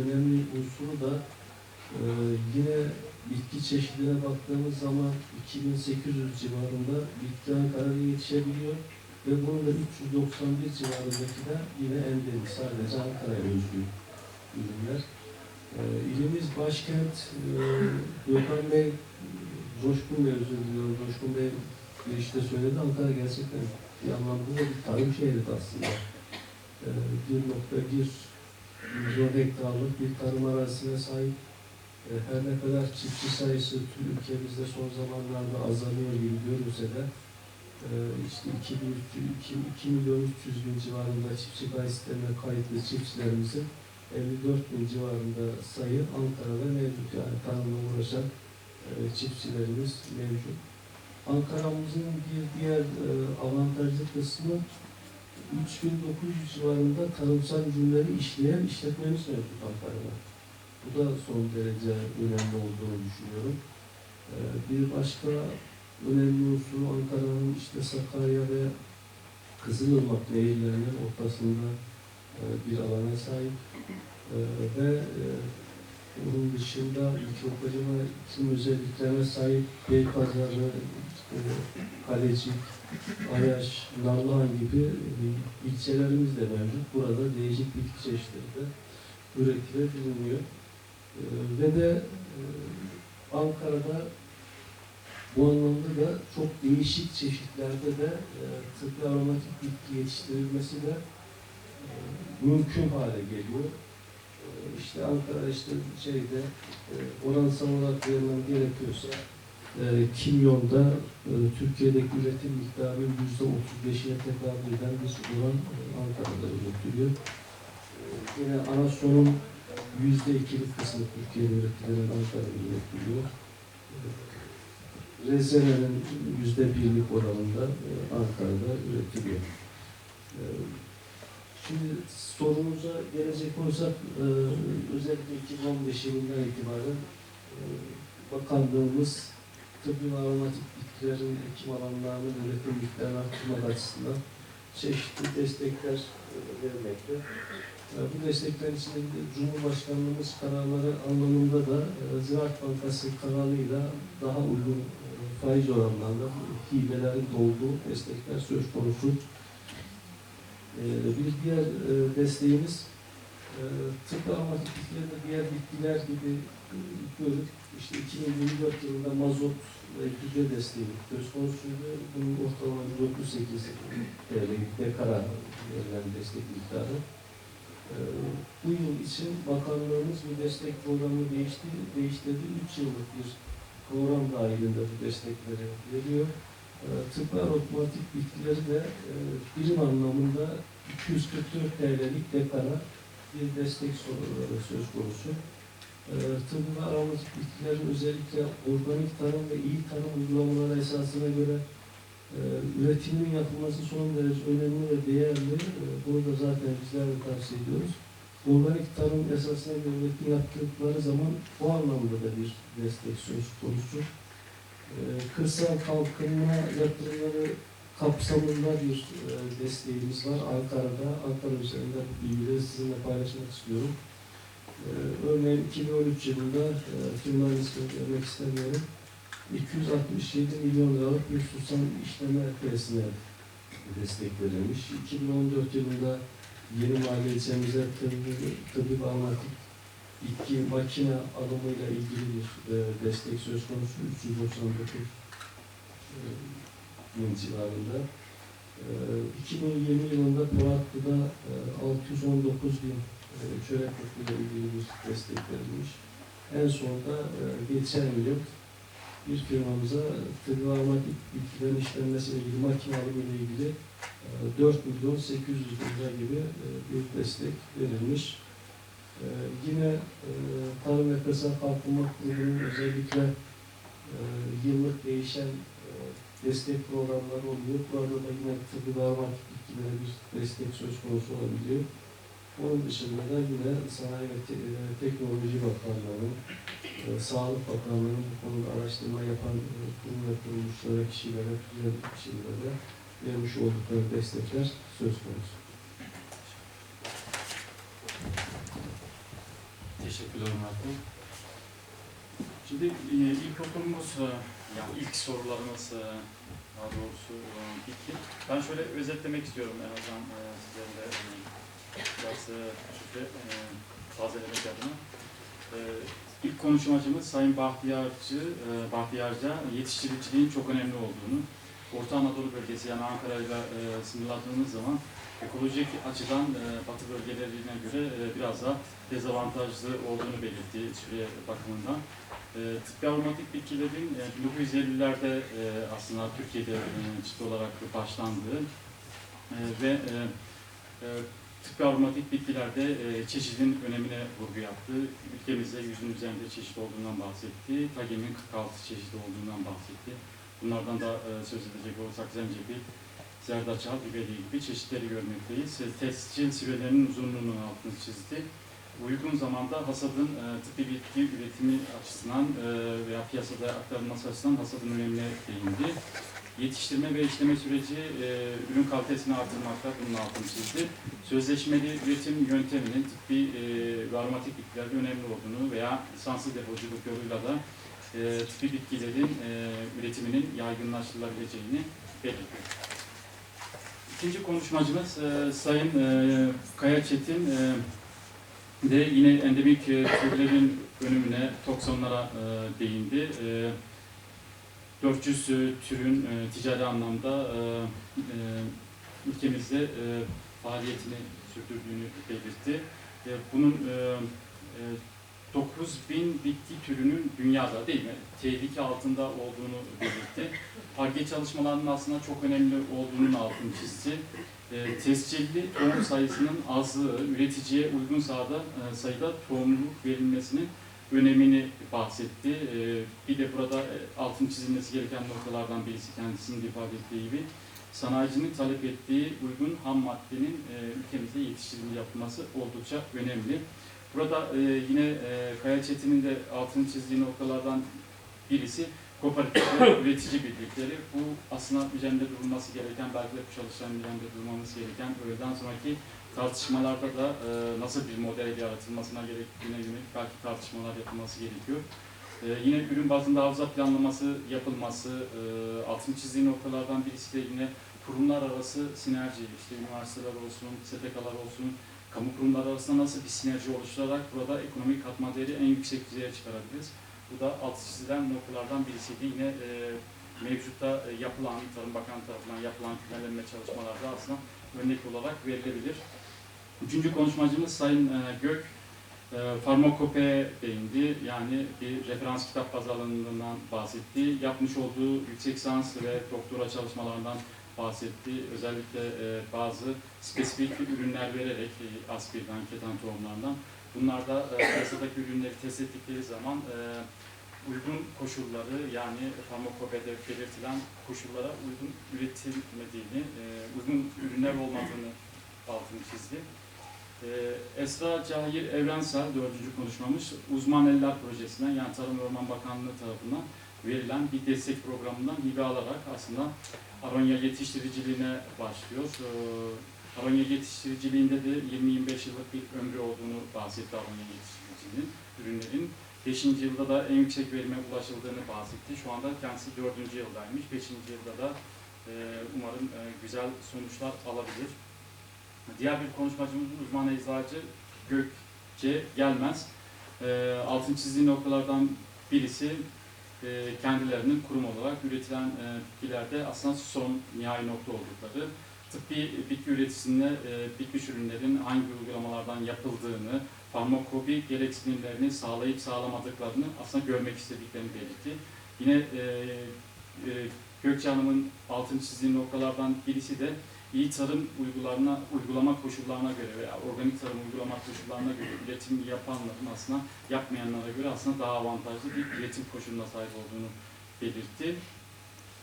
önemli unsuru da e, yine bitki çeşidine baktığımız zaman 2800 civarında bitki Ankara'ya yetişebiliyor ve bunun da 391 civarındaki de yine endemik, sadece Ankara'ya özgü ürünler. E, ilimiz başkent, e, Bey, Coşkun Bey özür diliyorum, Coşkun Bey girişte söyledi, Ankara gerçekten bir anlamda da bir tarım şehri aslında. E, 1.1 milyon hektarlık bir tarım arazisine sahip. E, her ne kadar çiftçi sayısı tüm ülkemizde son zamanlarda azalıyor gibi görünse de e, işte 2, 2, 2 milyon 300 bin civarında çiftçi sistemine kayıtlı çiftçilerimizin 54 bin civarında sayı Ankara'da mevcut. Yani tarımla uğraşan e, çiftçilerimiz mevcut. Ankara'mızın bir diğer e, avantajlı kısmı 3900 civarında tarımsal ürünleri işleyen işletmemiz mevcut Ankara'da. Bu da son derece önemli olduğunu düşünüyorum. Ee, bir başka önemli unsur Ankara'nın işte Sakarya ve Kızılırmak nehirlerinin ortasında e, bir alana sahip Ee, ve e, onun dışında ülke okacına tüm özelliklerine sahip Beypazarı, e, Kalecik, Ayaş, Narlıhan gibi e, ilçelerimiz de mevcut. Burada değişik bitki çeşitleri de üretilebiliyor. E, ve de e, Ankara'da bu anlamda da çok değişik çeşitlerde de e, tıbbi aromatik bitki yetiştirilmesi de mümkün hale geliyor. E, işte Ankara işte şeyde e, oransal olarak verilen gerekiyorsa e, kimyonda e, Türkiye'deki üretim miktarının yüzde 35'ine tekabül eden bir oran e, Ankara'da üretiliyor. E, yine anasonun yüzde ikilik kısmı Türkiye'de üretilen Ankara'da üretiliyor. E, Rezenenin yüzde birlik oranında e, Ankara'da üretiliyor. E, Şimdi sorumuza gelecek olursak e, özellikle 2015 yılından itibaren e, bakanlığımız tıbbi aromatik bitkilerin ekim alanlarının üretim arttırmak açısından çeşitli destekler e, vermekte. E, Bu destekler içinde Cumhurbaşkanlığımız kararları anlamında da e, Ziraat Bankası kararıyla daha uygun faiz oranlarında hibelerin olduğu destekler söz konusu. Bir diğer desteğimiz e, aromatik bitkilerde diğer bitkiler gibi e, görüp işte 2024 yılında mazot ve gübre desteği söz konusuydu. Bunun ortalama 98 TL dekara verilen destek miktarı. Ee, Bu yıl için bakanlığımız bu destek programını değişti, değiştirdi. 3 yıllık bir program dahilinde bu destekleri veriyor. Ee, Tıbbi aromatik bitkileri de e, birim anlamında 244 TL'lik dekara bir destek so- söz konusu e, ve aromatik bitkilerin özellikle organik tarım ve iyi tarım uygulamaları esasına göre e, üretimin yapılması son derece önemli ve değerli. E, bunu da zaten bizler de tavsiye ediyoruz. Organik tarım esasına göre üretim yaptıkları zaman bu anlamda da bir destek söz konusu. E, kırsal kalkınma yatırımları kapsamında bir e, desteğimiz var Ankara'da. Ankara üzerinde bu bilgileri sizinle paylaşmak istiyorum. Ee, örneğin 2013 yılında e, firmanın ismini vermek istemiyorum. 267 milyon liralık bir susam işleme tesisine destek verilmiş. 2014 yılında yeni mahalle ilçemize tıbbi, tıbbi bitki makine alımıyla ilgili bir e, destek söz konusu 399 e, bin civarında. E, 2020 yılında Polatlı'da e, 619 bin e, çörek otluyla ilgili bir destek verilmiş. En sonunda e, geçen yıl bir firmamıza aromatik bitkilerin işlenmesiyle ilgili makine alımı ile ilgili e, 4 milyon 800 bin lira gibi e, bir destek verilmiş. E, Yine e, Tarım ve Kırsal Kalkınma Kurulu'nun özellikle e, yıllık değişen e, destek programları oluyor. Burada da yine tıbbi ve aromatik bitkilere bir destek söz konusu olabiliyor. Onun dışında da yine Sanayi ve Te- e, Teknoloji Bakanlığı'nın, e, Sağlık Bakanlığı'nın bu konuda araştırma yapan e, kurum ve kuruluşlara, kişilere, tüzel kişilere vermiş oldukları destekler söz konusu. Teşekkürler Murat Bey. Şimdi e, ilkokulumuz, e, yani ilk sorularımız e, daha doğrusu e, bitti. Ben şöyle özetlemek istiyorum en azından e, sizlerin de e, biraz e, fikri e, tazelemek adına. E, ilk konuşmacımız Sayın Bahtiyarcı, e, Bahtiyarca yetiştiriciliğin çok önemli olduğunu, Orta Anadolu bölgesi yani Ankara ile e, sınırladığımız zaman ekolojik açıdan e, batı bölgelerine göre e, biraz daha dezavantajlı olduğunu belirtti süre bakımından. E, tıbbi aromatik bitkilerin e, 1950'lerde e, aslında Türkiye'de e, ciddi olarak başlandığı e, ve e, e, tıbbi aromatik bitkilerde e, çeşidin önemine vurgu yaptı. Ülkemizde yüzün üzerinde çeşit olduğundan bahsetti. Tagemin 46 çeşidi olduğundan bahsetti. Bunlardan da e, söz edecek olursak zencefil, zerdeçal, biberiye gibi çeşitleri görmekteyiz. E, Tescil sürelerinin uzunluğunun altını çizdi. Uygun zamanda hasadın e, tıbbi bitki üretimi açısından e, veya piyasada aktarılması açısından hasadın önemine değindi. Yetiştirme ve işleme süreci e, ürün kalitesini artırmakta bunun altını çizdi. Sözleşmeli üretim yönteminin tıbbi e, ve aromatik bitkilerde önemli olduğunu veya lisanslı depoculuk yoluyla da e, tıbbi bitkilerin e, üretiminin yaygınlaştırılabileceğini belirtti. İkinci konuşmacımız e, Sayın e, Kaya Çetin e, de yine endemik e, türlerin önümüne, toksonlara e, değindi. E, 400 e, türün ticari anlamda ülkemizde faaliyetini sürdürdüğünü belirtti. Bunun 9000 bitki türünün dünyada değil mi tehlike altında olduğunu belirtti. Arge çalışmalarının aslında çok önemli olduğunun altını çizdi. E, tescilli tohum sayısının azlığı, üreticiye uygun sayıda, e, sayıda tohumluluk verilmesinin önemini bahsetti. E, bir de burada e, altın çizilmesi gereken noktalardan birisi kendisinin de ifade ettiği gibi sanayicinin talep ettiği uygun ham maddenin e, ülkemizde yetiştirilme yapılması oldukça önemli. Burada e, yine e, Kaya Çetin'in de altını çizdiği noktalardan birisi kooperatif ve üretici birlikleri. Bu aslında üzerinde durulması gereken, belki de bu çalışanın üzerinde durmamız gereken, öğleden sonraki tartışmalarda da e, nasıl bir model yaratılmasına gerektiğine yönelik belki tartışmalar yapılması gerekiyor. E, yine ürün bazında hafıza planlaması yapılması, e, altını çizdiği noktalardan birisi de yine kurumlar arası sinerji, işte üniversiteler olsun, STK'lar olsun, kamu kurumları arasında nasıl bir sinerji oluşturarak burada ekonomik katma değeri en yüksek düzeye çıkarabiliriz. Bu da altı çizilen noktalardan birisiydi. Yine e, mevcutta e, yapılan, Tarım Bakanı tarafından yapılan kümelenme çalışmalarda aslında örnek olarak verilebilir. Üçüncü konuşmacımız Sayın e, Gök, e, farmakope değindi. Yani bir referans kitap pazarlığından bahsetti. Yapmış olduğu yüksek lisans ve doktora çalışmalarından bahsetti. Özellikle e, bazı spesifik ürünler vererek e, aspirden, keten tohumlarından Bunlarda e, piyasadaki ürünleri test ettikleri zaman e, uygun koşulları yani farmakopede belirtilen koşullara uygun üretilmediğini, e, uygun ürünler olmadığını altını çizdi. E, Esra Cahil Evrensel, dördüncü konuşmamız, Uzman Eller Projesi'nden yani Tarım Orman Bakanlığı tarafından verilen bir destek programından hibe alarak aslında aronya yetiştiriciliğine başlıyor. E, Aronya yetiştiriciliğinde de 20-25 yıllık bir ömrü olduğunu bahsetti Aronya yetiştiriciliğinin, ürünlerin. 5. yılda da en yüksek verime ulaşıldığını bahsetti. Şu anda kendisi 4. yıldaymış. 5. yılda da e, umarım e, güzel sonuçlar alabilir. Diğer bir konuşmacımız uzman eczacı Gökçe Gelmez. E, altın çizdiği noktalardan birisi e, kendilerinin kurum olarak üretilen e, bitkilerde aslında son nihai nokta oldukları tıbbi bitki üreticisinde e, bitki ürünlerin hangi uygulamalardan yapıldığını, farmakobi gereksinimlerini sağlayıp sağlamadıklarını aslında görmek istediklerini belirtti. Yine e, Gökçe Hanım'ın altını çizdiği noktalardan birisi de iyi tarım uygularına, uygulama koşullarına göre veya organik tarım uygulama koşullarına göre üretim yapanların aslında yapmayanlara göre aslında daha avantajlı bir üretim koşuluna sahip olduğunu belirtti.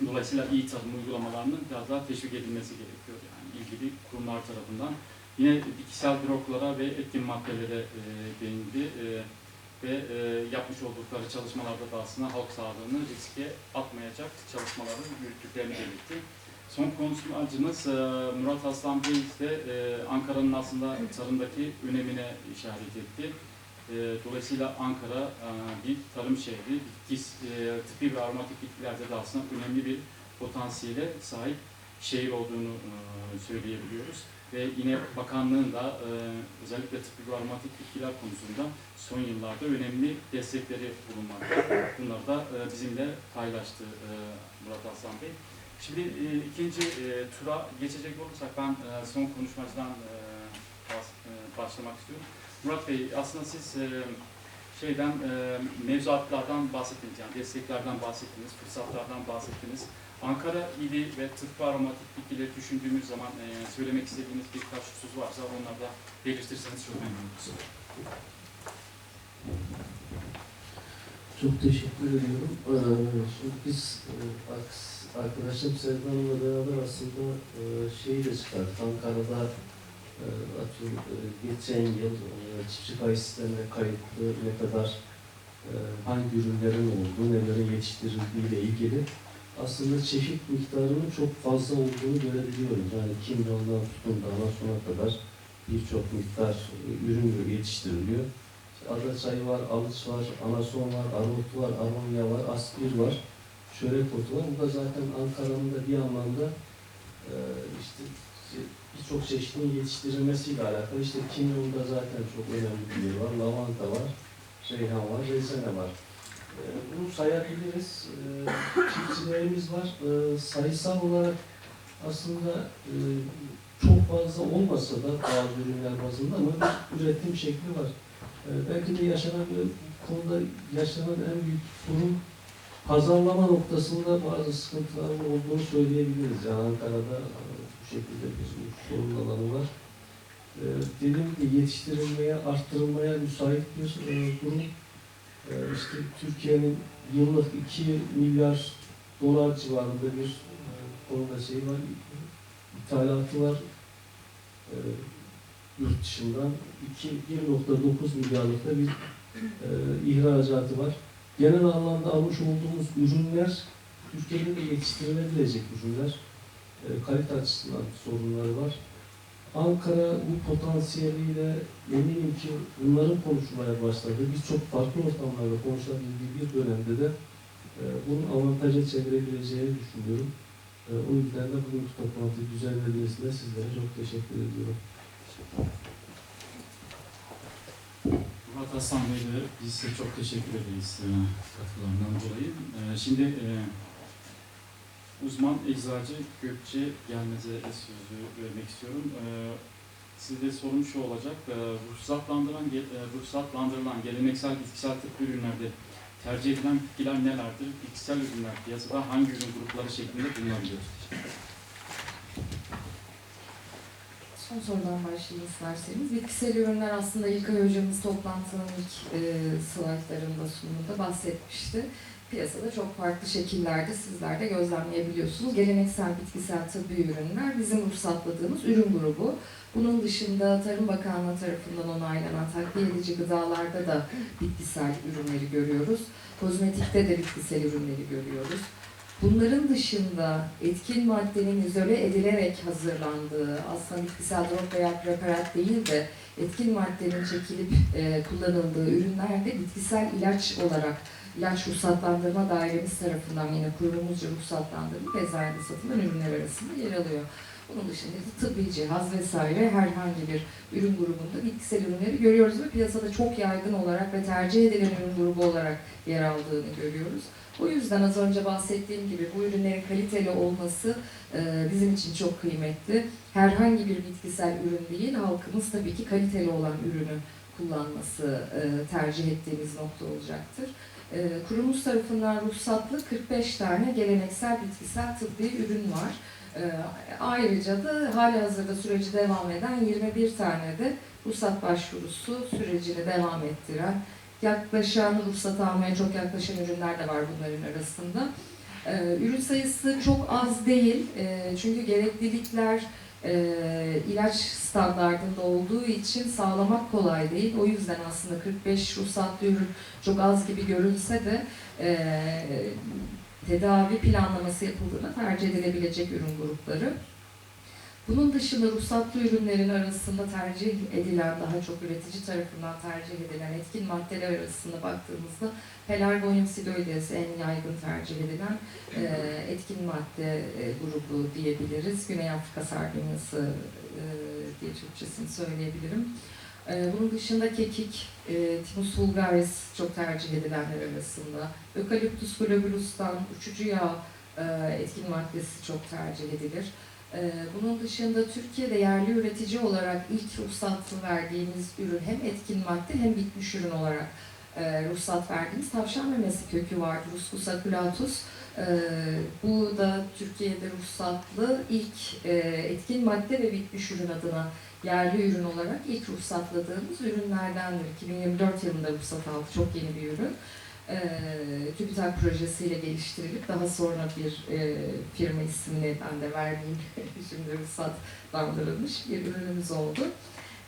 Dolayısıyla iyi tarım uygulamalarının biraz daha teşvik edilmesi gerekiyor yani ilgili kurumlar tarafından. Yine bitkisel droglara ve etkin maddelere e, değindi e, ve e, yapmış oldukları çalışmalarda da aslında halk sağlığını riske atmayacak çalışmaları yürüttüklerini belirtti. Son konuşmacımız e, Murat Aslan Bey de e, Ankara'nın aslında tarımdaki önemine işaret etti. E, dolayısıyla Ankara bir tarım şehri, bitkis, tıbbi ve aromatik bitkilerde de aslında önemli bir potansiyele sahip şehir olduğunu söyleyebiliyoruz. Ve yine bakanlığın da özellikle tıbbi ve aromatik bitkiler konusunda son yıllarda önemli destekleri bulunmakta. Bunları da bizimle paylaştı Murat Aslan Bey. Şimdi e, ikinci e, tura geçecek olursak ben e, son konuşmacıdan e, bas- e, başlamak istiyorum. Murat Bey aslında siz e, şeyden e, mevzuatlardan bahsettiniz yani desteklerden bahsettiniz, fırsatlardan bahsettiniz. Ankara ili ve tıbbi aromatik bitkileri düşündüğümüz zaman e, söylemek istediğiniz birkaç husus varsa onları da belirtirseniz çok memnun oluruz. Çok teşekkür ediyorum. Ee, şimdi biz e, aks- arkadaşım Sevda Hanım'la beraber aslında e, şeyi de çıkardık. Ankara'da e, atıyorum e, geçen yıl e, çiftçi pay sistemine kayıtlı ne kadar e, hangi ürünlerin olduğu, nelerin yetiştirildiği ile ilgili aslında çeşit miktarının çok fazla olduğunu görebiliyoruz. Yani kimyondan tutun da anasona kadar birçok miktar e, ürün yetiştiriliyor. Ada çayı var, alıç var, anason var, armut var, aronya var, aspir var, çörek otu. Bu da zaten Ankara'nın da bir anlamda e, işte birçok çeşidin yetiştirilmesiyle alakalı. İşte kimyonda zaten çok önemli bir yer var. Lavanta var, reyhan var, rezene var. E, bunu sayabiliriz. E, çiftçilerimiz var. E, sayısal olarak aslında e, çok fazla olmasa da bazı ürünler bazında ama üretim şekli var. Ee, belki de yaşanan konuda yaşanan en büyük sorun pazarlama noktasında bazı sıkıntıların olduğunu söyleyebiliriz. Yani Ankara'da e, bu şekilde bir sorun alanı var. Ee, dediğim gibi yetiştirilmeye, arttırılmaya müsait bir e, durum. Ee, işte Türkiye'nin yıllık 2 milyar dolar civarında bir e, konuda şey var, ithalatı var. Ee, yurt dışından 2 1.9 milyarlıkta bir e, ihracatı var. Genel anlamda almış olduğumuz ürünler Türkiye'de de yetiştirilebilecek ürünler. E, kalite açısından sorunları var. Ankara bu potansiyeliyle eminim ki bunların konuşmaya başladı. Birçok farklı ortamlarda konuşabildiği bir dönemde de e, bunun avantaja çevirebileceğini düşünüyorum. E, o yüzden de bugünkü toplantı düzenlenmesine sizlere çok teşekkür ediyorum. Murat Aslan Bey'le biz size çok teşekkür ederiz e, katkılarından dolayı. E, Şimdi e, uzman eczacı Gökçe Gelmez'e sözü vermek istiyorum. E, Size sorum şu olacak. E, Ruhsatlandıran, ge- e, ruhsatlandırılan geleneksel bitkisel tıbbi ürünlerde tercih edilen bitkiler nelerdir? Bitkisel ürünler piyasada hangi ürün grupları şeklinde bulunabiliyor? Son sorudan başlayayım isterseniz. Bitkisel ürünler aslında İlkay hocamız toplantının ilk e, slaytlarında sunumunda bahsetmişti. Piyasada çok farklı şekillerde sizler de gözlemleyebiliyorsunuz. Geleneksel bitkisel tıbbi ürünler bizim ruhsatladığımız ürün grubu. Bunun dışında Tarım Bakanlığı tarafından onaylanan takviye edici gıdalarda da bitkisel ürünleri görüyoruz. Kozmetikte de bitkisel ürünleri görüyoruz. Bunların dışında etkin maddenin izole edilerek hazırlandığı, aslında bitkisel drop veya preparat değil de etkin maddenin çekilip e, kullanıldığı ürünlerde bitkisel ilaç olarak ilaç ruhsatlandırma dairemiz tarafından yine kurumumuzca ruhsatlandırılıp eczanede satılan ürünler arasında yer alıyor. Bunun dışında da tıbbi cihaz vesaire herhangi bir ürün grubunda bitkisel ürünleri görüyoruz ve piyasada çok yaygın olarak ve tercih edilen ürün grubu olarak yer aldığını görüyoruz. O yüzden az önce bahsettiğim gibi bu ürünlerin kaliteli olması e, bizim için çok kıymetli. Herhangi bir bitkisel ürün değil, halkımız tabii ki kaliteli olan ürünü kullanması e, tercih ettiğimiz nokta olacaktır. E, kurumumuz tarafından ruhsatlı 45 tane geleneksel bitkisel tıbbi ürün var. Ayrıca da hali hazırda süreci devam eden 21 tane de ruhsat başvurusu sürecini devam ettiren yaklaşan, ruhsat almaya çok yaklaşan ürünler de var bunların arasında. Ee, ürün sayısı çok az değil Ee, çünkü gereklilikler e, ilaç standartında olduğu için sağlamak kolay değil. O yüzden aslında 45 ruhsatlı ürün çok az gibi görünse de tedavi planlaması yapıldığında tercih edilebilecek ürün grupları. Bunun dışında ruhsatlı ürünlerin arasında tercih edilen, daha çok üretici tarafından tercih edilen etkin maddeler arasında baktığımızda pelargonium siloides en yaygın tercih edilen e, etkin madde e, grubu diyebiliriz. Güney Afrika sardunyası e, diye Türkçesini söyleyebilirim. E, bunun dışında kekik, e, Thymus vulgaris çok tercih edilenler arasında. Eucalyptus globulus'tan uçucu yağ e, etkin maddesi çok tercih edilir. E, bunun dışında Türkiye'de yerli üretici olarak ilk ruhsatı verdiğimiz ürün hem etkin madde hem bitmiş ürün olarak e, ruhsat verdiğimiz tavşan memesi kökü vardı. Ruscus aculatus. E, bu da Türkiye'de ruhsatlı ilk e, etkin madde ve bitmiş ürün adına yerli ürün olarak ilk ruhsatladığımız ürünlerdendir. 2024 yılında ruhsat aldı. Çok yeni bir ürün. E, TÜBİTAK projesiyle geliştirilip daha sonra bir e, firma ismini ben de vermeyeyim. Şimdi ruhsatlandırılmış bir ürünümüz oldu.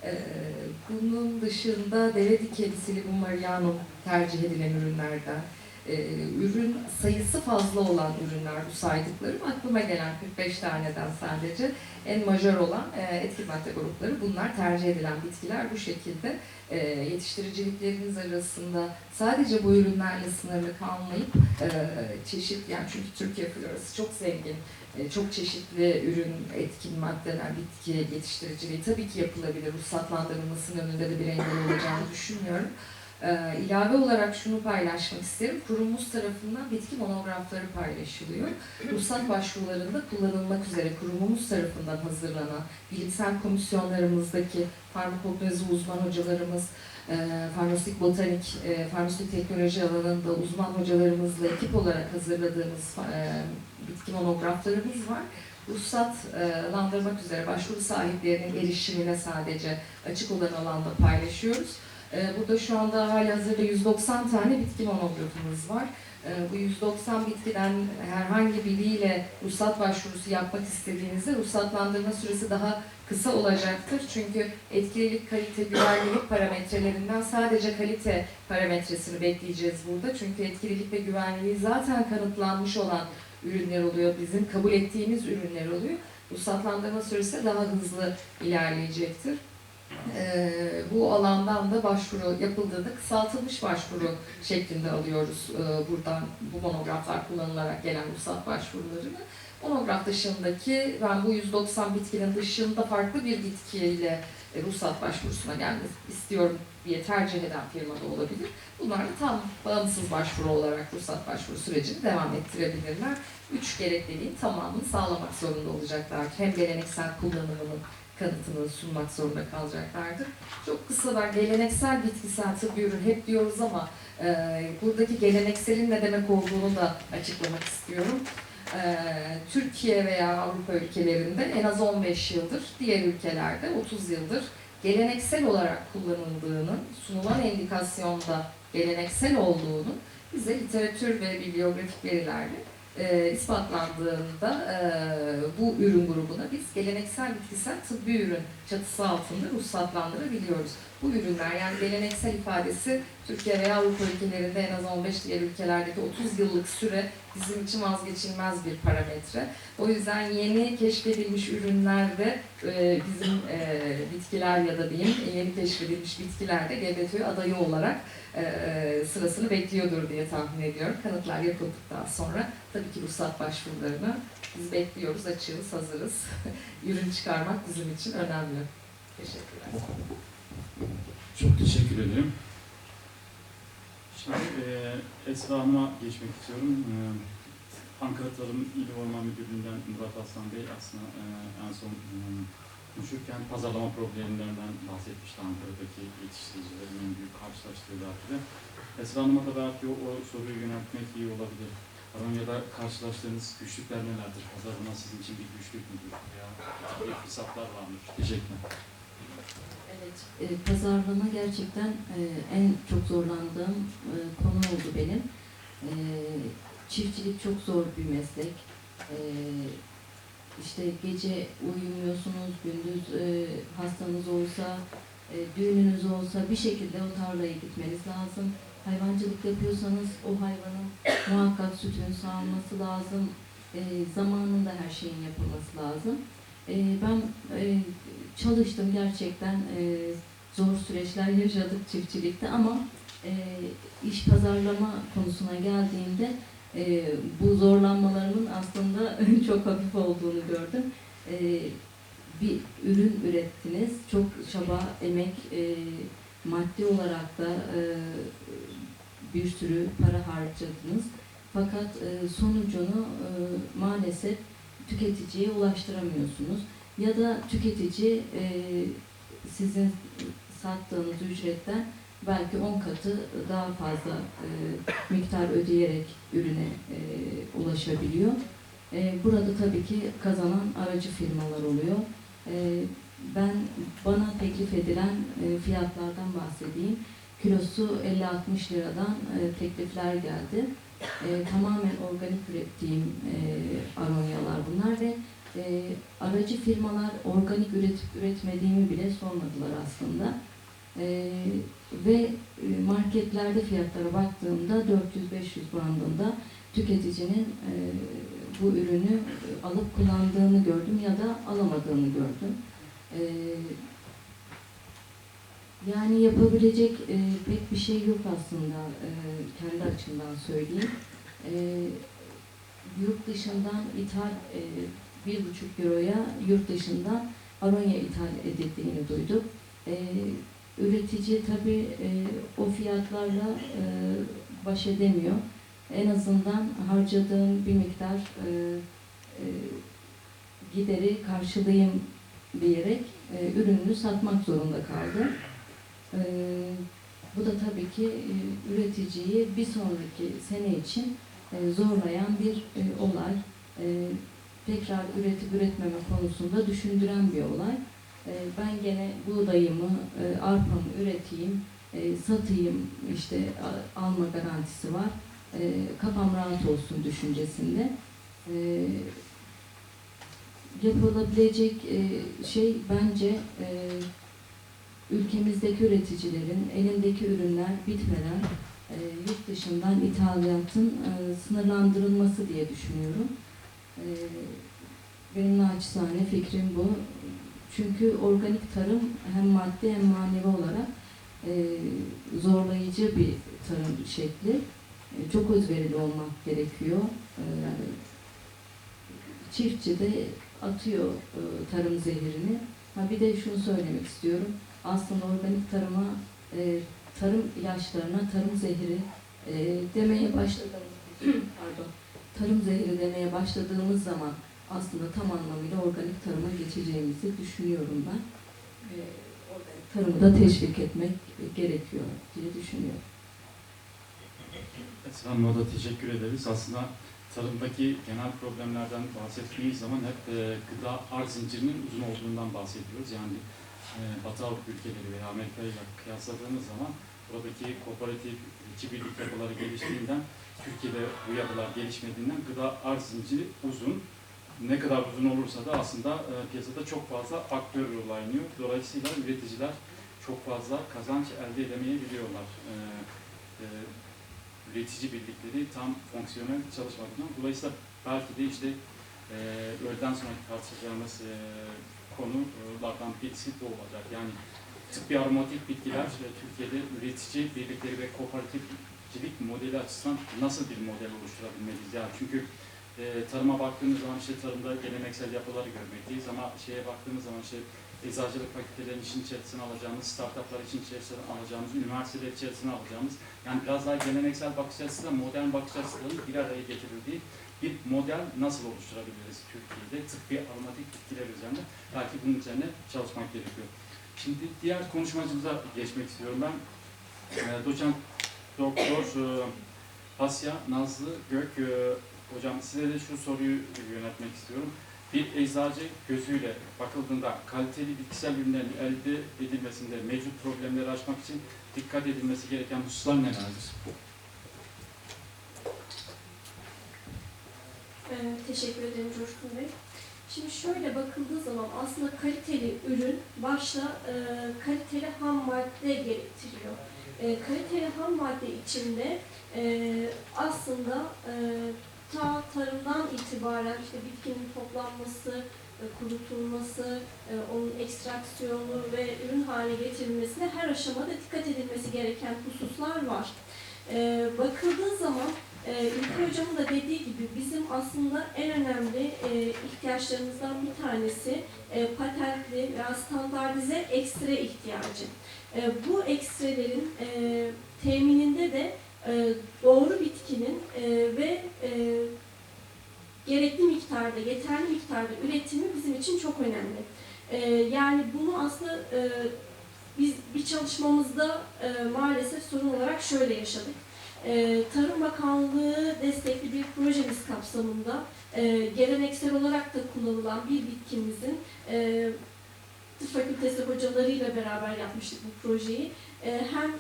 E, bunun dışında deve dikeni Silibum marianum tercih edilen ürünlerden. E, ürün sayısı fazla olan ürünler bu saydıklarım. Aklıma gelen 45 taneden sadece en majör olan e, etki madde grupları bunlar tercih edilen bitkiler bu şekilde e, yetiştiriciliklerimiz arasında sadece bu ürünlerle sınırlı kalmayıp e, çeşit yani çünkü Türkiye florası çok zengin e, çok çeşitli ürün, etkin maddeler, bitki yetiştiriciliği tabii ki yapılabilir. Ruhsatlandırılmasının önünde de bir engel olacağını düşünmüyorum. Ee, ilave olarak şunu paylaşmak isterim. Kurumumuz tarafından bitki monografları paylaşılıyor. Ruhsat başvurularında kullanılmak üzere kurumumuz tarafından hazırlanan bilimsel komisyonlarımızdaki farmakoloji uzman hocalarımız, e, farmasik botanik, e, farmasik teknoloji alanında uzman hocalarımızla ekip olarak hazırladığımız e, bitki monograflarımız var. Ruhsatlandırmak üzere başvuru sahiplerinin erişimine sadece açık olan alanda paylaşıyoruz. Ee, Burada şu anda halihazırda 190 tane bitki monografımız var. Ee, Bu 190 bitkiden herhangi biriyle ruhsat başvurusu yapmak istediğinizde ruhsatlandırma süresi daha kısa olacaktır. Çünkü etkililik, kalite, güvenlilik parametrelerinden sadece kalite parametresini bekleyeceğiz burada. Çünkü etkililik ve güvenliği zaten kanıtlanmış olan ürünler oluyor. Bizim kabul ettiğimiz ürünler oluyor. Ruhsatlandırma süresi daha hızlı ilerleyecektir. Ee, bu alandan da başvuru yapıldığında kısaltılmış başvuru şeklinde alıyoruz e, buradan bu monograflar kullanılarak gelen ruhsat başvurularını. Monograf dışındaki, ben bu 190 bitkinin dışında farklı bir bitkiyle e, ruhsat başvurusuna gelmek istiyorum diye tercih eden firma da olabilir. Bunlar da tam bağımsız başvuru olarak ruhsat başvuru sürecini devam ettirebilirler. Üç gerekliliğin tamamını sağlamak zorunda olacaklar. Hem geleneksel kullanımının kanıtını sunmak zorunda kalacaklardır. Çok kısa var, geleneksel bitkisel tıbbi ürün hep diyoruz ama e, buradaki gelenekselin ne demek olduğunu da açıklamak istiyorum. E, Türkiye veya Avrupa ülkelerinde en az 15 yıldır, diğer ülkelerde 30 yıldır geleneksel olarak kullanıldığını, sunulan indikasyonda geleneksel olduğunu bize literatür ve bibliografik verilerle e, ispatlandığında e, bu ürün grubuna biz geleneksel bitkisel tıbbi ürün çatısı altında ruhsatlandırabiliyoruz. Bu ürünler yani geleneksel ifadesi Türkiye veya Avrupa ülkelerinde en az 15 diğer ülkelerdeki 30 yıllık süre bizim için vazgeçilmez bir parametre. O yüzden yeni keşfedilmiş ürünlerde e, bizim e, bitkiler ya da diyeyim yeni keşfedilmiş bitkilerde GBTÖ adayı olarak e, sırasını bekliyordur diye tahmin ediyorum. Kanıtlar yapıldıktan sonra tabii ki ruhsat başvurularını biz bekliyoruz, açığız, hazırız. Ürün çıkarmak bizim için önemli. Teşekkürler. Çok teşekkür ederim. Şimdi e, Esra Hanım'a geçmek istiyorum. E, Ankara Tarım İl Orman Müdürlüğü'nden Murat Aslan Bey aslında e, en son e, konuşurken pazarlama problemlerinden bahsetmişti Ankara'daki yetiştiricilerin en büyük karşılaştığı belki de. Esra Hanım'a da belki o, o soruyu yöneltmek iyi olabilir. Alanya'da karşılaştığınız güçlükler nelerdir? Pazarlama sizin için bir güçlük müdür? Veya bir fırsatlar var? Teşekkürler. Evet, e, pazarlama gerçekten e, en çok zorlandığım e, konu oldu benim. E, çiftçilik çok zor bir meslek. E, işte gece uyumuyorsunuz, gündüz e, hastanız olsa, e, düğününüz olsa bir şekilde o tarlaya gitmeniz lazım. Hayvancılık yapıyorsanız o hayvanın muhakkak sütün sağılması lazım. E, zamanında her şeyin yapılması lazım. E, ben e, çalıştım gerçekten e, zor süreçler yaşadık çiftçilikte ama e, iş pazarlama konusuna geldiğimde e, bu zorlanmalarımın aslında çok hafif olduğunu gördüm. E, bir ürün ürettiniz, çok çaba, emek, e, maddi olarak da e, bir sürü para harcadınız. Fakat e, sonucunu e, maalesef tüketiciye ulaştıramıyorsunuz. Ya da tüketici e, sizin sattığınız ücretten belki 10 katı daha fazla e, miktar ödeyerek ürüne e, ulaşabiliyor. E, burada tabii ki kazanan aracı firmalar oluyor. E, ben bana teklif edilen e, fiyatlardan bahsedeyim. Kilosu 50-60 liradan e, teklifler geldi. E, tamamen organik ürettiğim e, aronyalar bunlar ve e, aracı firmalar organik üretip üretmediğimi bile sormadılar aslında. E, ve e, marketlerde fiyatlara baktığımda 400-500 bandında tüketicinin e, bu ürünü e, alıp kullandığını gördüm ya da alamadığını gördüm. Yani yapabilecek pek bir şey yok aslında kendi açımdan söyleyeyim. Yurt dışından ithal e, bir buçuk euroya yurt dışından aronya ithal edildiğini duyduk. Üretici tabii e, o fiyatlarla e, baş edemiyor. En azından harcadığım bir miktar e, e, gideri karşılayayım diyerek e, ürününü satmak zorunda kaldı. E, bu da tabii ki e, üreticiyi bir sonraki sene için e, zorlayan bir e, olay. E, tekrar üretip üretmeme konusunda düşündüren bir olay. E, ben gene buğdayımı, e, arpamı üreteyim, e, satayım, işte alma garantisi var. E, kafam rahat olsun düşüncesinde. E, yapılabilecek e, şey bence ülkemizdeki üreticilerin elindeki ürünler bitmeden yurt dışından ithalatın sınırlandırılması diye düşünüyorum. E, benim naçizane fikrim bu. Çünkü organik tarım hem maddi hem manevi olarak e, zorlayıcı bir tarım şekli. E, çok özverili olmak gerekiyor. E, çiftçi de atıyor e, tarım zehirini. Ha bir de şunu söylemek istiyorum. Aslında organik tarıma, e, tarım ilaçlarına tarım zehri e, demeye başladığımız pardon, tarım zehri demeye başladığımız zaman aslında tam anlamıyla organik tarıma geçeceğimizi düşünüyorum ben. E, organik tarımı da teşvik etmek gerekiyor diye düşünüyorum. Esra Hanım'a da teşekkür ederiz. Aslında tarımdaki genel problemlerden bahsettiğimiz zaman hep e, gıda arz zincirinin uzun olduğundan bahsediyoruz. Yani e, Batı Avrupa ülkeleri veya Amerika ile kıyasladığımız zaman buradaki kooperatif üretici birlik yapıları geliştiğinden Türkiye'de bu yapılar gelişmediğinden gıda arz zinciri uzun. Ne kadar uzun olursa da aslında e, piyasada çok fazla aktör rol oynuyor. Dolayısıyla üreticiler çok fazla kazanç elde edemeyebiliyorlar. E, e, üretici birlikleri tam fonksiyonel çalışmadığından dolayısıyla belki de işte e, öğleden sonraki tartışacağımız e, konulardan birisi bu olacak. Yani tıbbi aromatik bitkiler e, Türkiye'de üretici birlikleri ve kooperatifcilik modeli açısından nasıl bir model oluşturabilmeliyiz? Yani çünkü e, tarıma baktığımız zaman işte tarımda geleneksel yapıları görmekteyiz ama şeye baktığımız zaman işte eczacılık fakültelerinin için içerisine alacağımız, startuplar için içerisine alacağımız, üniversiteler içerisine alacağımız, yani biraz daha geleneksel bakış açısıyla modern bakış açılarının bir araya getirildiği bir model nasıl oluşturabiliriz Türkiye'de tıbbi aromatik bitkiler üzerine? Belki bunun üzerine çalışmak gerekiyor. Şimdi diğer konuşmacımıza geçmek istiyorum ben. E, doçent Doktor e, Asya Nazlı Gök e, hocam size de şu soruyu yönetmek istiyorum bir eczacı gözüyle bakıldığında kaliteli bitkisel ürünlerin elde edilmesinde mevcut problemleri aşmak için dikkat edilmesi gereken hususlar nelerdir? Ee, teşekkür ederim Coşkun Bey. Şimdi şöyle bakıldığı zaman aslında kaliteli ürün başta e, kaliteli ham madde gerektiriyor. E, kaliteli ham madde içinde e, aslında e, ta tarımdan itibaren işte bitkinin toplanması, e, kurutulması, e, onun ekstraksiyonu ve ürün haline getirilmesine her aşamada dikkat edilmesi gereken hususlar var. E, bakıldığı zaman e, İlkay Hocam'ın da dediği gibi bizim aslında en önemli ihtiyaçlarımızdan bir tanesi patentli veya standartize ekstre ihtiyacı. Bu ekstrelerin temininde de e, doğru bitkinin e, ve e, gerekli miktarda, yeterli miktarda üretimi bizim için çok önemli. Yani bunu aslında biz bir çalışmamızda maalesef sorun olarak şöyle yaşadık. Tarım Bakanlığı destekli bir projemiz kapsamında geleneksel olarak da kullanılan bir bitkimizin e, tıp fakültesi hocalarıyla beraber yapmıştık bu projeyi. Hem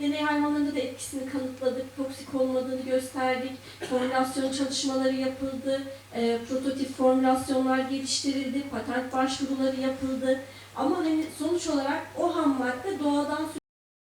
deney hayvanlarında da etkisini kanıtladık, toksik olmadığını gösterdik, formülasyon çalışmaları yapıldı, e, prototip formülasyonlar geliştirildi, patent başvuruları yapıldı. Ama hani sonuç olarak o ham madde doğadan